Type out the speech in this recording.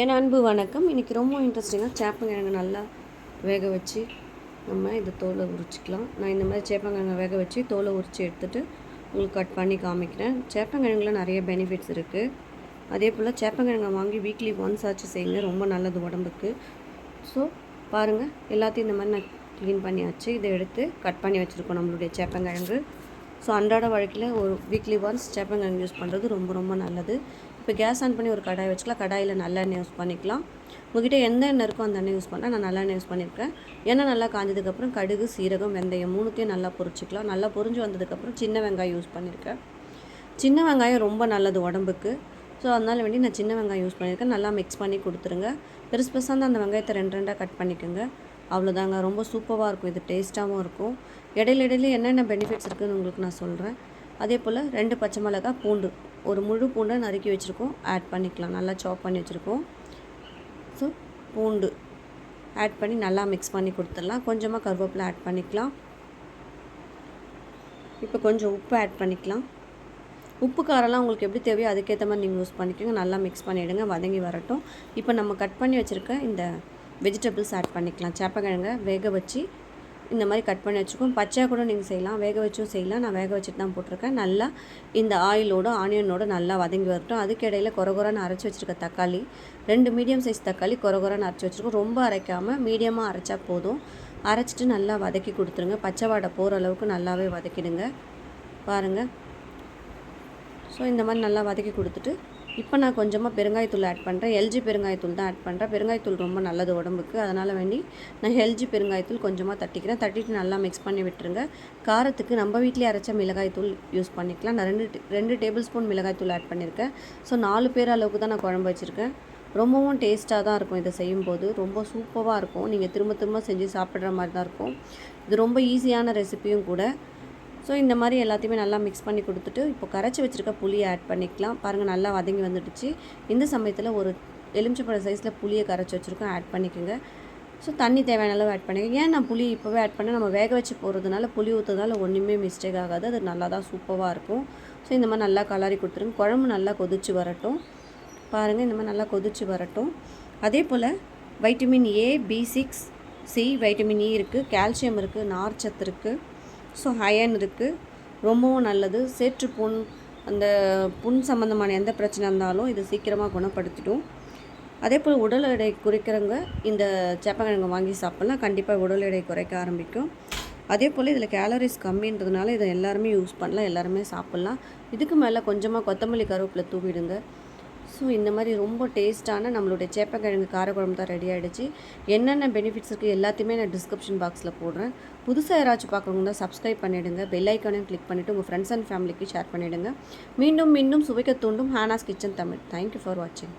என் அன்பு வணக்கம். இன்றைக்கி ரொம்ப இன்ட்ரெஸ்டிங்காக சேப்பங்கிழங்கு நல்லா வேக வச்சு நம்ம இந்த தோலை உரிச்சிக்கலாம். நான் இந்த மாதிரி சேப்பங்கிழங்கு வேக வச்சு தோலை உரித்து எடுத்துகிட்டு உங்களுக்கு கட் பண்ணி காமிக்கிறேன். சேப்பங்கிழங்குல நிறைய பெனிஃபிட்ஸ் இருக்குது அதே போல் சேப்பங்கிழங்கை வாங்கி வீக்லி ஒன்ஸ் ஆச்சு செய்யுங்க. ரொம்ப நல்லது உடம்புக்கு. ஸோ பாருங்கள் எல்லாத்தையும் இந்த மாதிரி நான் க்ளீன் பண்ணியாச்சு. இதை எடுத்து கட் பண்ணி வச்சுருக்கோம் நம்மளுடைய சேப்பங்கிழங்கு. ஸோ அன்றாட வழக்கில் ஒரு வீக்லி ஒன்ஸ் சேப்பங்கிழங்கு யூஸ் பண்ணுறது ரொம்ப ரொம்ப நல்லது. இப்போ கேஸ் ஆன் பண்ணி ஒரு கடாய் வச்சுக்கலாம். கடாயில் நல்லெண்ணெய் யூஸ் பண்ணிக்கலாம். உங்ககிட்ட எந்த எண்ணெய் இருக்கோ அந்த எண்ணெய் யூஸ் பண்ணால் நான் நல்லெண்ணெய் யூஸ் பண்ணியிருக்கேன். எண்ணெய் நல்லா காஞ்சதுக்கப்புறம் கடுகு சீரகம் வெந்தயம் மூணுத்தையும் நல்லா பொரிச்சிக்கலாம். நல்லா பொரிஞ்சு வந்ததுக்கப்புறம் சின்ன வெங்காயம் யூஸ் பண்ணியிருக்கேன். சின்ன வெங்காயம் ரொம்ப நல்லது உடம்புக்கு. ஸோ அதனால் வேண்டி நான் சின்ன வெங்காயம் யூஸ் பண்ணியிருக்கேன். நல்லா மிக்ஸ் பண்ணி கொடுத்துருங்க. பெருசு பெருசாக அந்த வெங்காயத்தை ரெண்டு ரெண்டாக கட் பண்ணிக்கோங்க. அவ்வளோதாங்க. ரொம்ப சூப்பராக இருக்கும். இது டேஸ்ட்டாகவும் இருக்கும். இடையில இடையில என்னென்ன பெனிஃபிட்ஸ் இருக்குதுன்னு உங்களுக்கு நான் சொல்கிறேன் அதே போல் ரெண்டு பச்சை மிளகா பூண்டு. ஒரு முழு பூண்டை நறுக்கி வச்சுருக்கோம். ஆட் பண்ணிக்கலாம். நல்லா சாப் பண்ணி வச்சுருக்கோம். ஸோ பூண்டு ஆட் பண்ணி நல்லா மிக்ஸ் பண்ணி கொடுத்துடலாம். கொஞ்சமாக கருவேப்பிலை ஆட் பண்ணிக்கலாம். இப்போ கொஞ்சம் உப்பு ஆட் பண்ணிக்கலாம். உப்பு காரெல்லாம் உங்களுக்கு எப்படி தேவையோ அதுக்கேற்ற மாதிரி நீங்கள் யூஸ் பண்ணிக்கோங்க. நல்லா மிக்ஸ் பண்ணிவிடுங்க வதங்கி வரட்டும். இப்போ நம்ம கட் பண்ணி வச்சுருக்க இந்த வெஜிடபிள்ஸ் ஆட் பண்ணிக்கலாம். சேப்பக்கிழங்க வேக வச்சு இந்த மாதிரி கட் பண்ணி வச்சுக்கோம். பச்சையாக கூட நீங்கள் செய்யலாம். வேக வச்சும் செய்யலாம். நான் வேக வச்சுட்டு தான் போட்டிருக்கேன். நல்லா இந்த ஆயிலோட ஆனியனோட நல்லா வதங்கி வரட்டும். அதுக்கு இடையில் குறகுறான்னு அரைச்சி வச்சுருக்க தக்காளி ரெண்டு மீடியம் சைஸ் தக்காளி குறகுறான்னு அரைச்சி வச்சுருக்கோம். ரொம்ப அரைக்காமல் மீடியமாக அரைச்சா போதும். அரைச்சிட்டு நல்லா வதக்கி கொடுத்துருங்க. பச்சை வாடை போகிற அளவுக்கு நல்லாவே வதக்கிடுங்க. பாருங்கள் ஸோ இந்த மாதிரி நல்லா வதக்கி கொடுத்துட்டு இப்போ நான் கொஞ்சமாக பெருங்காயத்தூள் ஆட் பண்ணுறேன் எல்ஜி பெருங்காயத்தூள் தான் ஆட் பண்ணுறேன் பெருங்காயத்தூள் ரொம்ப நல்லது உடம்புக்கு. அதனால் வேண்டி நான் எல்ஜி பெருங்காயத்தூள் கொஞ்சமாக தட்டிக்கிறேன். தட்டிட்டு நல்லா மிக்ஸ் பண்ணி விட்டுருங்க. காரத்துக்கு நம்ம வீட்டிலே அரைச்ச மிளகாய்த்தூள் யூஸ் பண்ணிக்கலாம். நான் ரெண்டு ரெண்டு டேபிள் ஸ்பூன் மிளகாய்த்தூள் ஆட் பண்ணியிருக்கேன் ஸோ நாலு பேர் அளவுக்கு தான் நான் குழம்பு வச்சுருக்கேன். ரொம்பவும் டேஸ்ட்டாக தான் இருக்கும் இதை செய்யும்போது. ரொம்ப சூப்பராக இருக்கும். நீங்கள் திரும்ப திரும்ப செஞ்சு சாப்பிட்ற மாதிரி தான் இருக்கும். இது ரொம்ப ஈஸியான ரெசிப்பியும் கூட. ஸோ இந்த மாதிரி எல்லாத்தையுமே நல்லா மிக்ஸ் பண்ணி கொடுத்துட்டு இப்போ கரைச்சி வச்சுருக்க புளியை ஆட் பண்ணிக்கலாம். பாருங்கள் நல்லா வதங்கி வந்துடுச்சு. இந்த சமயத்தில் ஒரு எலுமிச்சப்பழ சைஸில் புளியை கரைச்சி வச்சுருக்கோம். ஆட் பண்ணிக்கோங்க. ஸோ தண்ணி தேவையான அளவு ஆட் பண்ணிக்கோங்க. ஏன் நான் புளி இப்போவே ஆட் பண்ணேன் நம்ம வேக வச்சு போகிறதுனால புளி ஊற்றுறதுனால ஒன்றுமே மிஸ்டேக் ஆகாது. அது நல்லா தான் சூப்பராக இருக்கும். ஸோ இந்த மாதிரி நல்லா கலரி கொடுத்துருங்க. குழம்பு நல்லா கொதிச்சு வரட்டும். பாருங்கள் இந்த மாதிரி நல்லா கொதிச்சு வரட்டும். அதே போல் vitamin A B six C vitamin E இருக்குது கால்சியம் இருக்குது நார்ச்சத்து இருக்குது ஸோ அயன் இருக்குது ரொம்பவும் நல்லது. சேற்று புண் அந்த புண் சம்மந்தமான எந்த பிரச்சனை இருந்தாலும் இது சீக்கிரமாக குணப்படுத்திடும். அதே போல் உடல் எடை குறைக்கிறவங்க இந்த சேப்பங்கிழங்கு வாங்கி சாப்பிட்லாம். கண்டிப்பாக உடல் எடை குறைக்க ஆரம்பிக்கும். அதே போல் இதில் கேலரிஸ் கம்மின்றதுனால இதை எல்லாருமே யூஸ் பண்ணலாம். எல்லாருமே சாப்பிட்லாம். இதுக்கு மேலே கொஞ்சமாக கொத்தமல்லி கருவேப்பிலை தூவிடுங்க. ஸோ இந்த மாதிரி ரொம்ப டேஸ்ட்டான நம்மளுடைய சேப்பக்கிழங்கு காரக்குழம்பு தான் ரெடி ஆகிடுச்சு என்னென்ன பெனிஃபிட்ஸ் இருக்குது எல்லாத்தையுமே நான் டிஸ்கிரிப்ஷன் பாக்ஸில் போடுறேன். புதுசாக யாராச்சும் பார்க்குறவங்க தான் சப்ஸ்கிரைப் பண்ணிவிடுங்க பெல் ஐக்கானையும் கிளிக் பண்ணிவிட்டு உங்கள் ஃப்ரெண்ட்ஸ் அண்ட் ஃபேமிலிக்கு ஷேர் பண்ணிவிடுங்க மீண்டும் மீண்டும் சுவைக்க தூண்டும் Hana's kitchen Tamil thank you for வாட்சிங்